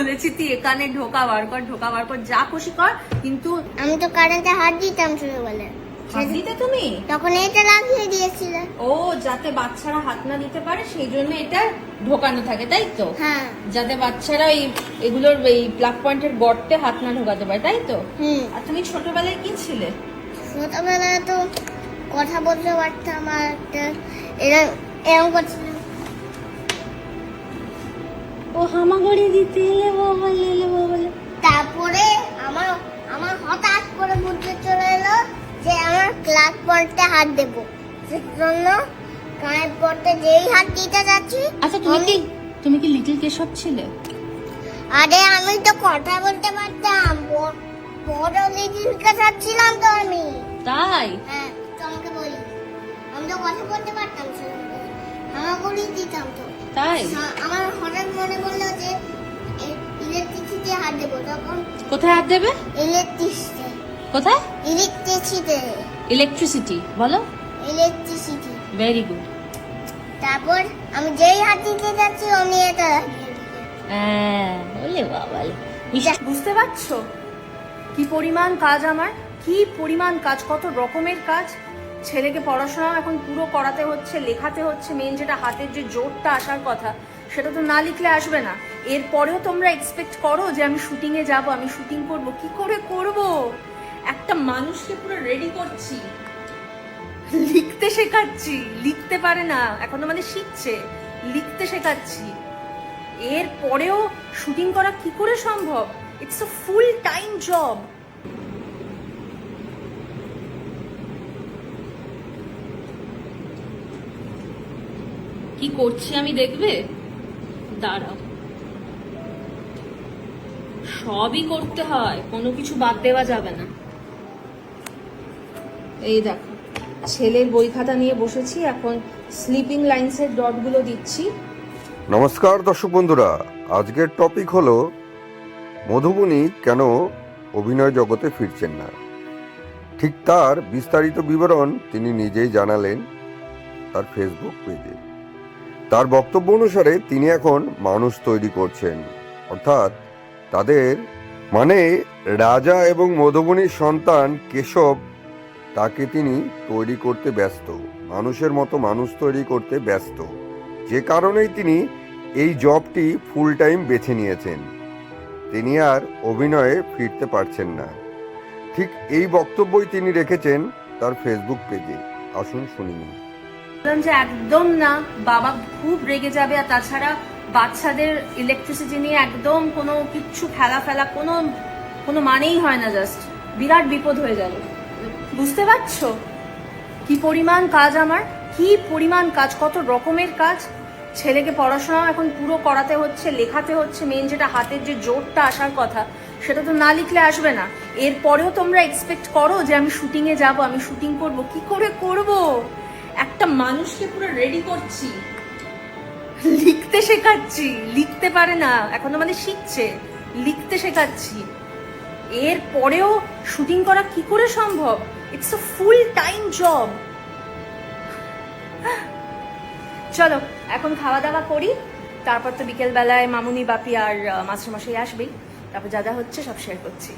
বলেছি তুই এখানে ঢোকা বার কর ঢোকা বার কর যা খুশি কর কিন্তু আমি তো কারেন্টে হাত দিতাম ছোটবেলা হাত দিতে তুমি? তখন এটা লাগিয়ে দিয়েছিল। ও যাতে বাচ্চারা হাত না দিতে পারে সেই জন্য এটা ঢোকানো থাকে তাই তো? হ্যাঁ। যাতে বাচ্চারা এই এগুলোর এই প্লাগ পয়েন্টের গর্তে হাত না ঢোকাতে পারে তাই তো? হুম। আর তুমি ছোটবেলায় কি ছিলে? ছোটবেলায় তো কথা বলতে পারতাম আর একটা এরম এরম করছিলাম ও হামাগুড়ি দিতে লেবো বলে লেবো বলে। তারপরে আমার আমার হঠাৎ করে বুদ্ধি চলে এলো যে আমার ক্লাস পড়তে হাত দেব। সেজন্য ক্লাস পড়তে যেই হাত দিতে যাচ্ছি আচ্ছা তুমি কি তুমি কি লিটল কেশব ছিলে? আরে আমি তো কথা বলতে পারতাম। বড় লিটিলকে যাচ্ছিলাম তো আমি। তাই? হ্যাঁ তোমাকে বলি। আমি তো কথা বলতে পারতাম হামাগুড়ি দিতাম তো। তাই? হ্যাঁ, আমার হঠাৎ মনে পড়ল যে ইলেকট্রিসিটি হাত দেবো তখন কোথায় হাত দেবে? ইলেকট্রিসিটি কোথায়? ইলেকট্রিসিটি ইলেকট্রিসিটি বলো। ইলেকট্রিসিটি ভেরি গুড তারপর আমি যেই হাত দিতে যাচ্ছি অমনি এটা। হ্যাঁ বলে বাবা বুঝতে পারছ? কি পরিমাণ কাজ আমার? কি পরিমাণ কাজ? কত রকমের কাজ? ছেলেকে পড়াশোনাও এখন পুরো করাতে হচ্ছে, লেখাতে হচ্ছে মেন যেটা হাতের যে জোরটা আসার কথা, সেটা তো না লিখলে আসবে না। এরপরেও তোমরা এক্সপেক্ট করো যে আমি শুটিং এ যাব, আমি শুটিং করব, কি করে করব? একটা মানুষকে পুরো রেডি করছি। লিখতে শেখাচ্ছি, লিখতে পারে না, এখন মানে শিখছে, লিখতে শেখাচ্ছি। এর পরেও শুটিং করা কি করে সম্ভব? It's a full time job কি করছি আমি দেখবে? দাঁড়াও। সবই করতে হয়, কোনো কিছু বাদ দেওয়া যাবে না। এই দেখো, ছেলের বই খাতা নিয়ে বসেছি, এখন স্লিপিং লাইন্সের ডটগুলো দিচ্ছি। নমস্কার দর্শক বন্ধুরা, আজকের টপিক হলো, মধুবনী কেন অভিনয় জগতে ফিরছেন না? ঠিক তার বিস্তারিত বিবরণ তিনি নিজেই জানালেন তার ফেসবুক পেজে তার বক্তব্য অনুসারে তিনি এখন মানুষ তৈরি করছেন। অর্থাৎ তাদের মানে রাজা এবং মধুবনীর সন্তান কেশব, তাকে তিনি তৈরি করতে ব্যস্ত। মানুষের মতো মানুষ তৈরি করতে ব্যস্ত। যে কারণেই তিনি এই জবটি ফুল টাইম বেছে নিয়েছেন। তিনি আর অভিনয়ে ফিরতে পারছেন না। ঠিক এই বক্তব্যই তিনি রেখেছেন তার ফেসবুক পেজে আসুন শুনি নিন। বললাম যে একদম না, বাবা খুব রেগে যাবে। আর তাছাড়া বাচ্চাদের ইলেকট্রিসিটি নিয়ে একদম কোনো কিচ্ছু খেলা ফেলা কোনো কোনো মানেই হয় না জাস্ট বিরাট বিপদ হয়ে যাবে বুঝতে পারছ? কি পরিমাণ কাজ আমার? কি পরিমাণ কাজ? কত রকমের কাজ? ছেলেকে পড়াশোনা এখন পুরো করাতে হচ্ছে, লেখাতে হচ্ছে মেন যেটা হাতের যে জোরটা আসার কথা, সেটা তো না লিখলে আসবে না। এরপরেও তোমরা এক্সপেক্ট করো যে আমি শুটিংয়ে যাব, আমি শুটিং করব। কি করে করব? একটা মানুষকে পুরো রেডি করছি। লিখতে শেখাচ্ছি। লিখতে পারে না। এখন মানে শিখছে। লিখতে শেখাচ্ছি। এর পরেও শুটিং করা কি করে সম্ভব? ইটস ফুল টাইম জব চলো, এখন খাওয়া দাওয়া করি। তারপর তো বিকেলবেলায় মামুনি, বাপি আর মাস্টারমশাই আসবেই। তারপর যা যা হচ্ছে সব শেয়ার করছি।